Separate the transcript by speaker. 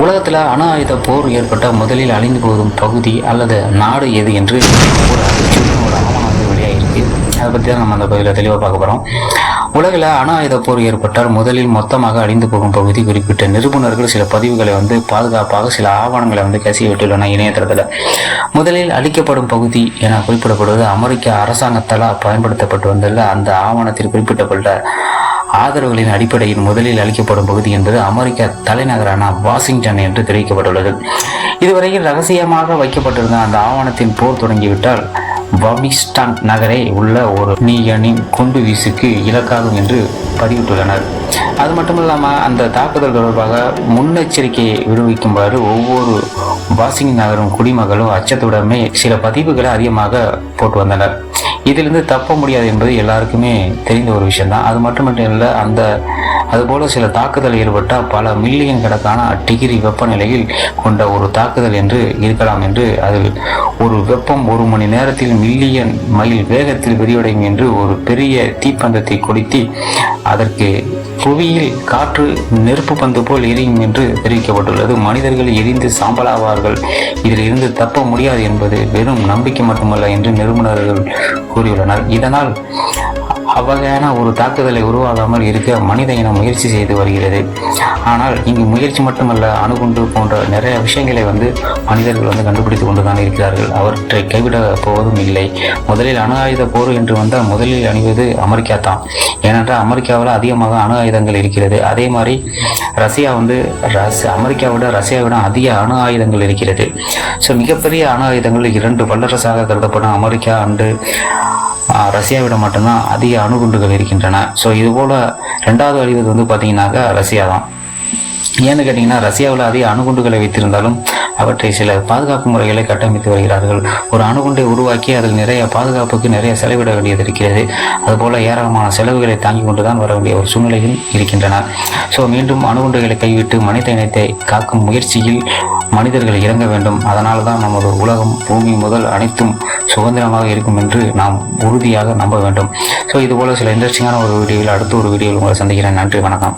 Speaker 1: உலகத்தில் அணு ஆயுத போர் ஏற்பட்ட முதலில் அழிந்து போகும் பகுதி அல்லது நாடு எது என்று ஒரு அதிர்ச்சியான ஒரு ஆவணம் வந்து வெளியாகிருக்கு அதை பற்றி தான் நம்ம அந்த பகுதியில் தெளிவாக பார்க்க போகிறோம் உலகில் அணு ஆயுத போர் ஏற்பட்டால் முதலில் மொத்தமாக அழிந்து போகும் பகுதி குறிப்பிட்ட நிருபுணர்கள் சில பதிவுகளை வந்து பாதுகாப்பாக சில ஆவணங்களை வந்து கசிய விட்டுள்ளன இணையதளத்தில். முதலில் அழிக்கப்படும் பகுதி என குறிப்பிடப்படுவது அமெரிக்க அரசாங்கத்தால் பயன்படுத்தப்பட்டு வந்துள்ள அந்த ஆவணத்தில் குறிப்பிட்டப்பட்ட ஆதரவுகளின் அடிப்படையில் முதலில் அளிக்கப்படும் பகுதி என்பது அமெரிக்க தலைநகரான வாஷிங்டன் என்று தெரிவிக்கப்பட்டுள்ளது. இதுவரையில் ரகசியமாக வைக்கப்பட்டிருந்த அந்த ஆவணத்தின் போர் தொடங்கிவிட்டால் வமிஸ்டான் நகரை உள்ள ஒரு நீயனின் குண்டு வீசுக்கு இலக்காகும் என்று பதிவிட்டுள்ளனர். அது மட்டும் இல்லாமல் அந்த தாக்குதல் தொடர்பாக முன்னெச்சரிக்கையை விடுவிக்குமாறு ஒவ்வொரு வாஷிங் நகரும் குடிமகளும் அச்சத்துடனே சில பதிவுகளை அதிகமாக போட்டு வந்தனர். இதிலிருந்து தப்ப முடியாது என்பது எல்லாருக்குமே தெரிந்த ஒரு விஷயம்தான். அது மட்டுமட்டும் இல்லை அந்த அதுபோல சில தாக்குதல் ஏற்பட்டால் பல மில்லியன் கணக்கான டிகிரி வெப்பநிலையில் கொண்ட ஒரு தாக்குதல் என்று இருக்கலாம் என்று அதில் ஒரு வெப்பம் ஒரு மணி நேரத்தில் மில்லியன் மைல் வேகத்தில் விரிவடையும் என்று ஒரு பெரிய தீப்பந்தத்தை கொளுத்தி அதற்கு புவியில் காற்று நெருப்பு பந்து போல் எரியும் என்று தெரிவிக்கப்பட்டுள்ளது. மனிதர்கள் எரிந்து சாம்பலாவார்கள். இதில் இருந்து தப்ப முடியாது என்பது வெறும் நம்பிக்கை மட்டுமல்ல என்று நிறுவனர்கள் கூறியுள்ளனர். இதனால் அவ்வகையான ஒரு தாக்குதலை உருவாகாமல் இருக்க மனித இனம் முயற்சி செய்து வருகிறது. ஆனால் இங்கு முயற்சி மட்டுமல்ல அணுகுண்டு போன்ற நிறைய விஷயங்களை வந்து மனிதர்கள் வந்து கண்டுபிடித்து கொண்டு தான் இருக்கிறார்கள். அவற்றை கைவிட போவதும் இல்லை. முதலில் அணு ஆயுத போர் என்று வந்தால் முதலில் அணிவது அமெரிக்கா தான். ஏனென்றால் அமெரிக்காவில் அதிகமாக அணு ஆயுதங்கள் இருக்கிறது. அதே மாதிரி ரஷ்யா வந்து ரஸ் அமெரிக்காவிட ரஷ்யாவிட அதிக அணு ஆயுதங்கள் இருக்கிறது. ஸோ மிகப்பெரிய அணு ஆயுதங்கள் இரண்டு வல்லரசாக கருதப்படும். அமெரிக்கா அண்டு ரஷ்யாவிடம் மட்டும்தான் அதிக அணுகுண்டுகள் இருக்கின்றன. ஸோ இது போல் ரெண்டாவது அழிவது வந்து பார்த்தீங்கன்னாக்கா ரஷ்யா தான் ஏன்னு கேட்டிங்கன்னா ரஷ்யாவில் அதிக அணுகுண்டுகளை வைத்திருந்தாலும் அவற்றை சில பாதுகாப்பு முறைகளை கட்டமைத்து வருகிறார்கள். ஒரு அணுகுண்டை உருவாக்கி அதில் நிறைய பாதுகாப்புக்கு நிறைய செலவிட வேண்டியது இருக்கிறது. அதுபோல் ஏராளமான செலவுகளை தாங்கி கொண்டு தான் வர வேண்டிய ஒரு சூழ்நிலையும் இருக்கின்றன. ஸோ மீண்டும் அணுகுண்டுகளை கைவிட்டு மனித இனத்தை காக்கும் முயற்சியில் மனிதர்கள் இறங்க வேண்டும். அதனால தான் நமது உலகம் பூமி முதல் அனைத்தும் சுதந்திரமாக இருக்கும் என்று நாம் உறுதியாக நம்ப வேண்டும். ஸோ இதுபோல் சில இன்ட்ரெஸ்டிங்கான ஒரு வீடியோவில் அடுத்த ஒரு வீடியோவில் உங்களை சந்திக்கிறேன். நன்றி வணக்கம்.